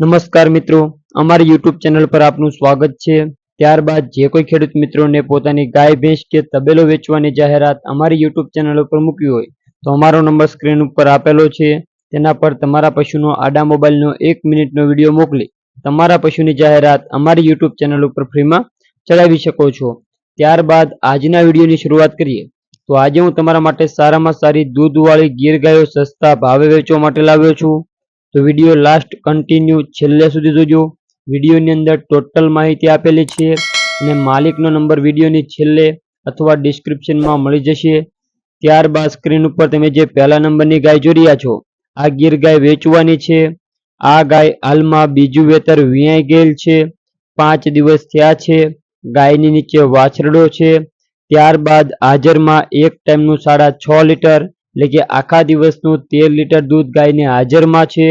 નમસ્કાર મિત્રો, અમારી યુટ્યુબ ચેનલ પર આપનું સ્વાગત છે. ત્યારબાદ જે કોઈ ખેડૂત મિત્રોને પોતાની ગાય, ભેંસ કે તબેલો વેચવાની જાહેરાત અમારી યુટ્યુબ ચેનલ ઉપર મૂકવી હોય, તો અમારો નંબર સ્ક્રીન ઉપર આપેલો છે. તેના પર તમારા પશુનો આડા મોબાઈલનો એક મિનિટનો વીડિયો મોકલી તમારા પશુની જાહેરાત અમારી યુટ્યુબ ચેનલ ઉપર ફ્રીમાં ચડાવી શકો છો. ત્યારબાદ આજના વિડીયોની શરૂઆત કરીએ, તો આજે હું તમારા માટે સારામાં સારી દૂધવાળી ગીર ગાયો સસ્તા ભાવે વેચવા માટે લાવ્યો છું. તો વીડિયો લાસ્ટ કન્ટિન્યુ છેલ્લે સુધી જોજો. વિડીયોની અંદર ટોટલ માહિતી આપેલી છે અને માલિકનો નંબર વિડીયોની છેલ્લે અથવા ડિસ્ક્રિપ્શનમાં મળી જશે. ત્યારબાદ સ્ક્રીન ઉપર તમે જે પહેલા નંબરની ગાય જોઈ રહ્યા છો, આ ગીર ગાય વેચવાની છે. આ ગાય હાલમાં બીજું વેતર વિયાઈ ગયેલ છે. પાંચ દિવસ થયા છે. ગાયની નીચે વાછરડો છે. ત્યારબાદ હાજરમાં એક ટાઈમનું સાડા છ લીટર એટલે કે આખા દિવસનું તેર લીટર દૂધ ગાયને હાજરમાં છે.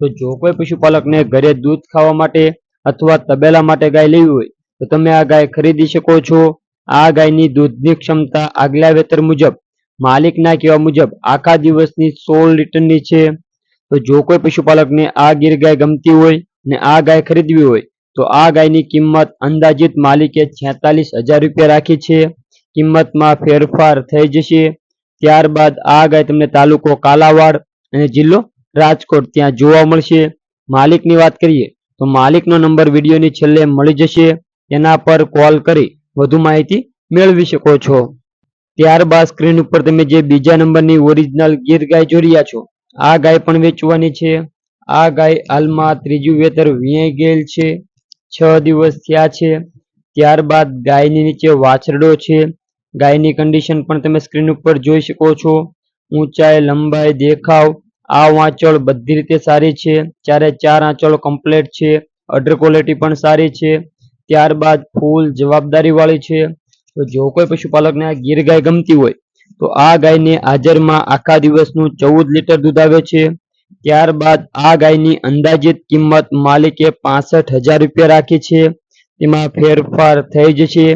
તો જો કોઈ પશુપાલકને ઘરે દૂધ ખાવા માટે અથવા તબેલા માટે ગાય લેવી હોય, તો તમે આ ગાય ખરીદી શકો છો. આ ગાયની દૂધની ક્ષમતા આગલા વેતર મુજબ, માલિકના કહેવા મુજબ આખા દિવસની સોળ લીટરની છે. તો જો કોઈ પશુપાલકને આ ગીર ગાય ગમતી હોય ને આ ગાય ખરીદવી હોય, તો આ ગાયની કિંમત અંદાજિત માલિકે છેતાલીસ હજાર રૂપિયા રાખી છે. કિંમતમાં ફેરફાર થઈ જશે. ત્યારબાદ આ ગાય તમને તાલુકો કાલાવાડ અને જિલ્લો રાજકોટ, ત્યાં જોવા મળશે. માલિકની વાત કરીએ, તો માલિકનો નંબર વિડીયોની છેલ્લે મળી જશે. એના પર કોલ કરી વધુ માહિતી મેળવી શકો છો. ત્યારબાદ સ્ક્રીન ઉપર તમે જે બીજા નંબરની ઓરિજિનલ ગીર ગાય જોઈ રહ્યા છો, આ ગાય પણ વેચવાની છે. આ ગાય હાલમાં ત્રીજું વેતર વીઆઈ ગયેલ છે. છ દિવસ થયા છે. ત્યારબાદ ગાયની નીચે વાછરડો છે. ગાયની કન્ડિશન પણ તમે સ્ક્રીન ઉપર જોઈ શકો છો. ઊંચાઈ, લંબાઈ દેખાવ. આ વાંચળ બધી રીતે સારી છે. ચારે ચાર આંચળો કમ્પ્લીટ છે અડર ક્વોલિટી પણ સારી છે. ત્યારબાદ ફૂલ જવાબદારી વાળી છે. તો જો કોઈ પશુપાલકને આ ગીર ગાય ગમતી હોય, તો આ ગાયને હાજરમાં આખા દિવસનું ચૌદ લીટર દૂધ આવે છે. ત્યારબાદ આ ગાયની અંદાજિત કિંમત માલિકે પાસઠ હજાર રૂપિયા રાખી છે. તેમાં ફેરફાર થઈ જશે.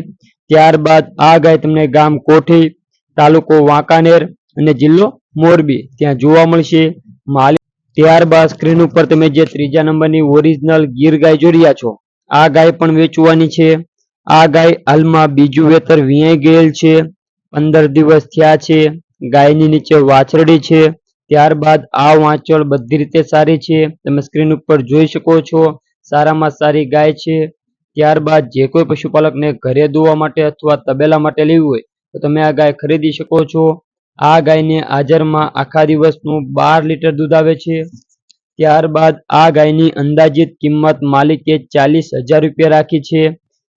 ત્યારબાદ આ ગાય તમને ગામ કોઠી, તાલુકો વાંકાનેર અને જિલ્લો મોરબી. ત્યાં જોવા મળશે માલિક ત્યારબાદ સ્ક્રીન ઉપર તમે જે ત્રીજા નંબરની ઓરિજિનલ ગીર ગાય જોઈ રહ્યા છો, આ ગાય પણ વેચવાની છે. આ ગાય હાલમાં બીજું વેતર વીણાઈ ગયેલ છે. પંદર દિવસ થયા છે. ગાયની નીચે વાછરડી છે. ત્યારબાદ આ વાંચળ બધી રીતે સારી છે. તમે સ્ક્રીન ઉપર જોઈ શકો છો. સારામાં સારી ગાય છે. ત્યારબાદ જે કોઈ પશુપાલકને ઘરે દોવા માટે અથવા તબેલા માટે લેવી હોય, તો તમે આ ગાય ખરીદી શકો છો. આ ગાયને હાજરમાં આખા દિવસનું બાર લીટર દૂધ આવે છે. ત્યારબાદ આ ગાયની અંદાજિત કિંમત માલિકે ચાલીસ હજાર રૂપિયા રાખી છે.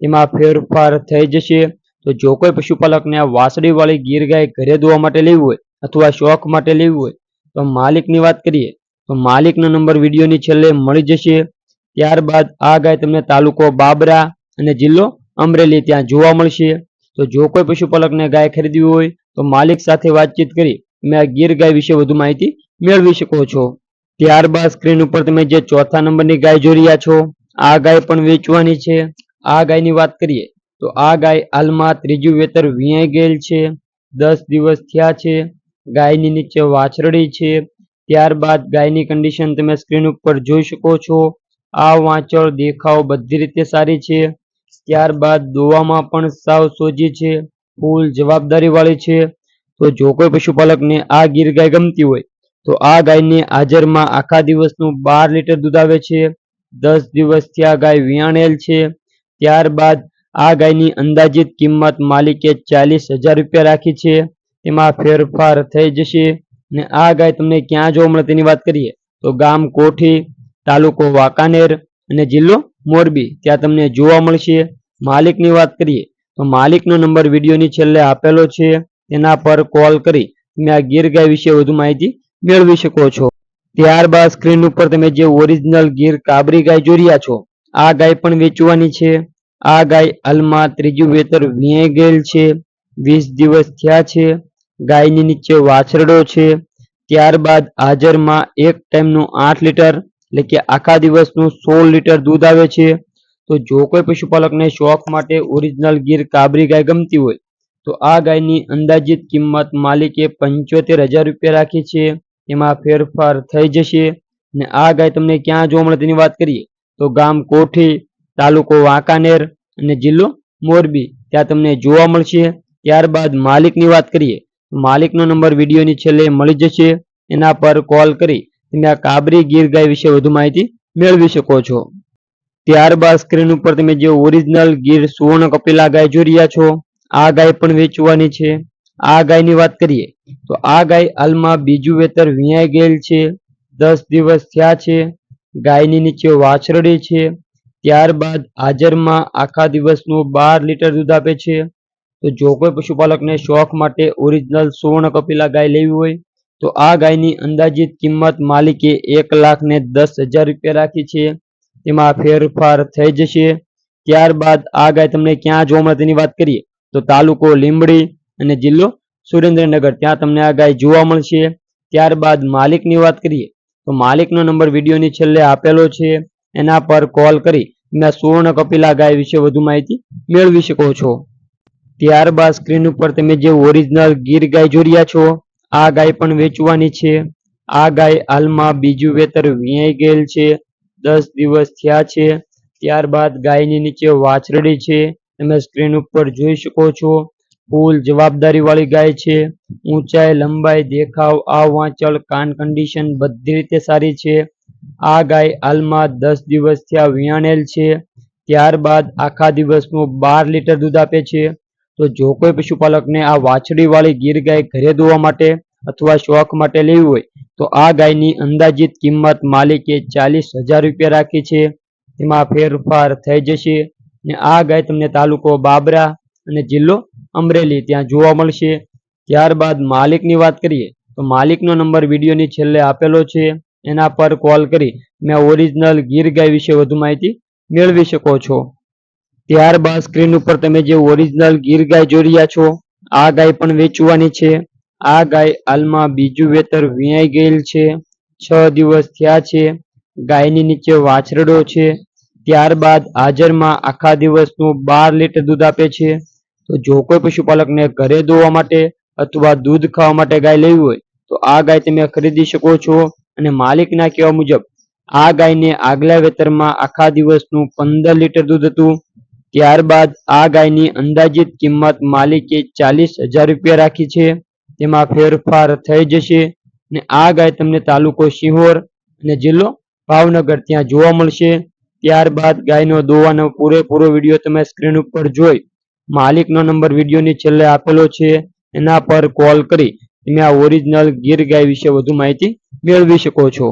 એમાં ફેરફાર થઈ જશે. તો જો કોઈ પશુપાલકને આ વાસળીવાળી ગીર ગાય ઘરે દોવા માટે લેવી હોય અથવા શોખ માટે લેવી હોય તો માલિકની વાત કરીએ તો માલિકનો નંબર વિડીયોની છેલ્લે મળી જશે. ત્યારબાદ આ ગાય તમને તાલુકો બાબરા અને જિલ્લો અમરેલી ત્યાં જોવા મળશે. તો જો કોઈ પશુપાલકને ગાય ખરીદવી હોય તો માલિક સાથે વાતચીત કરી તમે આ ગીર ગાય વિશે વધુ માહિતી મેળવી શકો છો. ત્યારબાદ સ્ક્રીન ઉપર તમે જે ચોથા નંબરની ગાય જોઈ રહ્યા છો, આ ગાય પણ વેચવાની છે. આ ગાયની વાત કરીએ તો આ ગાય હાલમાં ત્રીજું વેતર વીઆઈ ગયેલ છે. દસ દિવસ થયા છે. ગાયની નીચે વાછરડી છે. ત્યારબાદ ગાયની કન્ડિશન તમે સ્ક્રીન ઉપર જોઈ શકો છો. આ વાંચળ દેખાવ બધી રીતે સારી છે. ત્યારબાદ દોવામાં પણ સાવ સોજી છે. ફૂલ જવાબદારી વાળી છે. તો જો કોઈ પશુપાલકને આ ગીર ગાય ગમતી હોય, તો આ ગાયને હાજરમાં આખા દિવસનું બાર લીટર દૂધ આવે છે. દસ દિવસથી આ ગાય વિયાણેલ છે. ત્યારબાદ આ ગાયની અંદાજિત કિંમત માલિકે ચાલીસ હજાર રૂપિયા રાખી છે. તેમાં ફેરફાર થઈ જશે. ને આ ગાય તમને ક્યાં જોવા મળે તેની વાત કરીએ, તો ગામ કોઠી, તાલુકો વાંકાનેર અને જિલ્લો મોરબી. ત્યાં તમને જોવા મળશે. માલિકની વાત કરીએ તો માલિકનો નંબર વિડીયોની છેલ્લે આપેલો છે તેના પર કોલ કરી તમે આ ગીર ગાય વિશે વધુ માહિતી મેળવી શકો છો. ત્યારબાદ સ્ક્રીન ઉપર તમે જે ઓરિજિનલ ગીર કાબરી ગાય જોઈ રહ્યા છો, આ ગાય પણ વેચવાની છે. આ ગાય હાલમાં ત્રીજું વેતર વીણાઈ ગયેલ છે, વીસ દિવસ થયા છે, ગાયની નીચે વાછરડો છે. ત્યારબાદ હાજરમાં એક ટાઈમનું આઠ લીટર એટલે કે આખા દિવસનું સોળ લીટર દૂધ આવે છે. તો જો કોઈ પશુપાલકને શોખ માટે ઓરિજિનલ ગીર કાબરી ગાય ગમતી હોય, તો આ ગાયની અંદાજિત કિંમત માલિકે પંચોતેર હજાર રૂપિયા રાખી છે. એમાં ફેરફાર થઈ જશે ને આ ગાય તમને ક્યાં જોવા મળે તેની વાત કરીએ. તો ગામ કોઠી, તાલુકો વાંકાનેર અને જિલ્લો મોરબી. ત્યાં તમને જોવા મળશે. ત્યારબાદ માલિકની વાત કરીએ. માલિકનો નંબર વિડીયોની છેલ્લે મળી જશે. એના પર કોલ કરી તમે આ કાબરી ગીર ગાય વિશે વધુ માહિતી મેળવી શકો છો. ત્યારબાદ સ્ક્રીન ઉપર તમે જે ઓરિજિનલ ગીર સુવર્ણ કપિલા ગાય જોઈ રહ્યા છો, આ ગાય પણ વેચવાની છે. આ ગાયની વાત કરીએ, તો આ ગાય હાલમાં બીજું વેતર વિયાઈ ગયેલ છે, દસ દિવસ થયા છે, ગાયની નીચે વાછરડી છે, ત્યારબાદ હાજરમાં આખા દિવસનું બાર લીટર દૂધ આપે છે. તો જો કોઈ પશુપાલકને શોખ માટે ઓરિજિનલ સુવર્ણ કપિલા ગાય લેવી હોય, તો આ ગાયની અંદાજિત કિંમત માલિકે એક લાખ ને દસ હજાર રૂપિયા રાખી છે. તેમાં ફેરફાર થઈ જશે. ત્યારબાદ આ ગાય તમને ક્યાં જોવા મળે તેની વાત કરીએ. તો તાલુકો લીંબડી અને જિલ્લો સુરેન્દ્રનગર, ત્યાં તમને આ ગાય જોવા મળશે. ત્યારબાદ માલિકની વાત કરીએ, તો માલિકનો નંબર વિડીયોની છેલ્લે આપેલો છે. એના પર કોલ કરી તમે સુવર્ણ કપિલા ગાય વિશે વધુ માહિતી મેળવી શકો છો. ત્યારબાદ સ્ક્રીન ઉપર તમે જે ઓરિજિનલ ગીર ગાય જોઈ રહ્યા છો, આ ગાય પણ વેચવાની છે. આ ગાય હાલમાં બીજું વેતર વિયાઈ ગયેલ છે. દસ દિવસ થયા છે, ત્યારબાદ ગાયની નીચે વાછરડી છે, તમે સ્ક્રીન ઉપર જોઈ શકો છો, ફૂલ જવાબદારી વાળી ગાય છે, ઊંચાઈ, લંબાઈ, દેખાવ આ વાંચળ કાન કન્ડિશન બધી રીતે સારી છે. આ ગાય હાલમાં દસ દિવસ થયા વિયાણેલ છે, ત્યારબાદ આખા દિવસનું બાર લીટર દૂધ આપે છે. તો જો કોઈ પશુપાલકને આ વાછડી વાળી ગીર ગાય ઘરે દોવા માટે અથવા શોખ માટે લેવી હોય, તો આ ગાયની અંદાજિત કિંમત માલિકે ચાલીસ હજાર રૂપિયા રાખી છે. તેમાં ફેરફાર થઈ જશે ને આ ગાય તમને તાલુકો બાબરા અને જિલ્લો અમરેલી ત્યાં જોવા મળશે. ત્યારબાદ માલિકની વાત કરીએ, તો માલિકનો નંબર વિડીયોની છેલ્લે આપેલો છે. એના પર કોલ કરી મેં ઓરિજિનલ ગીર ગાય વિશે વધુ માહિતી મેળવી શકો છો. ત્યારબાદ સ્ક્રીન ઉપર તમે જે ઓરિજિનલ ગીર ગાય જોઈ રહ્યા છો, આ ગાય પણ વેચવાની છે. આ ગાય હાલમાં બીજું વેતર વિયાઈ ગયેલ છે. છ દિવસ થયા છે. ગાયની નીચે વાછરડો છે. ત્યારબાદ હાજરમાં આખા દિવસનું બાર લીટર દૂધ આપે છે. તો જો કોઈ પશુપાલકને ઘરે દોવા માટે અથવા દૂધ ખાવા માટે ગાય લેવી હોય, તો આ ગાય તમે ખરીદી શકો છો. અને માલિકના કહેવા મુજબ, આ ગાયને આગલા વેતરમાં આખા દિવસનું પંદર લીટર દૂધ હતું. ત્યારબાદ આ ગાયની અંદાજિત કિંમત માલિકે ચાલીસ હજાર રૂપિયા રાખી છે. તેમાં ફેરફાર થઈ જશે ને આ ગાય તમને તાલુકો સિહોર અને જિલ્લો ભાવનગર ત્યાં જોવા મળશે. ત્યારબાદ ગાયનો દોવાનો પૂરેપૂરો વીડિયો તમે સ્ક્રીન ઉપર જોઈ માલિકનો નંબર વિડીયોની છેલ્લે આપેલો છે. એના પર કોલ કરી તમે આ ઓરિજિનલ ગીર ગાય વિશે વધુ માહિતી મેળવી શકો છો.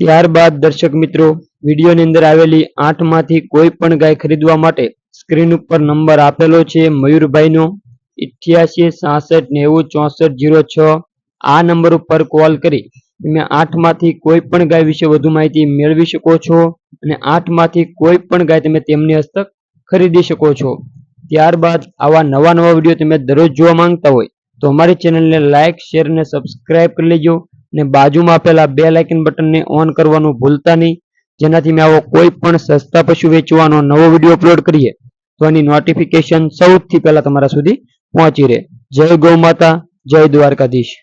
ત્યારબાદ દર્શક મિત્રો, વિડીયોની અંદર આવેલી આઠમાંથી કોઈ પણ ગાય ખરીદવા માટે સ્ક્રીન ઉપર નંબર આપેલો છે મયુરભાઈનો. ઇઠ્યાસી, સાસઠ, નેવું, ચોસઠ, જીરો, છ. આ નંબર ઉપર કોલ કરી તમે આઠમાંથી કોઈ પણ ગાય વિશે વધુ માહિતી મેળવી શકો છો અને આઠમાંથી કોઈ પણ ગાય તમે તેમની હસ્તક ખરીદી શકો છો. ત્યારબાદ આવા નવા નવા વીડિયો તમે દરરોજ જોવા માંગતા હોય તો અમારી ચેનલને લાઇક શેર અને સબસ્ક્રાઇબ કરી લેજો. અને બાજુમાં આપેલા બે લાઇકન બટનને ઓન કરવાનું ભૂલતા નહીં. જેનાથી મેં આવો કોઈ પણ સસ્તા પશુ વેચવાનો નવો વીડિયો અપલોડ કરીએ, તો એની નોટિફિકેશન સૌથી પહેલા તમારા સુધી પહોંચી રહે. જય ગૌ માતા, જય દ્વારકાધીશ.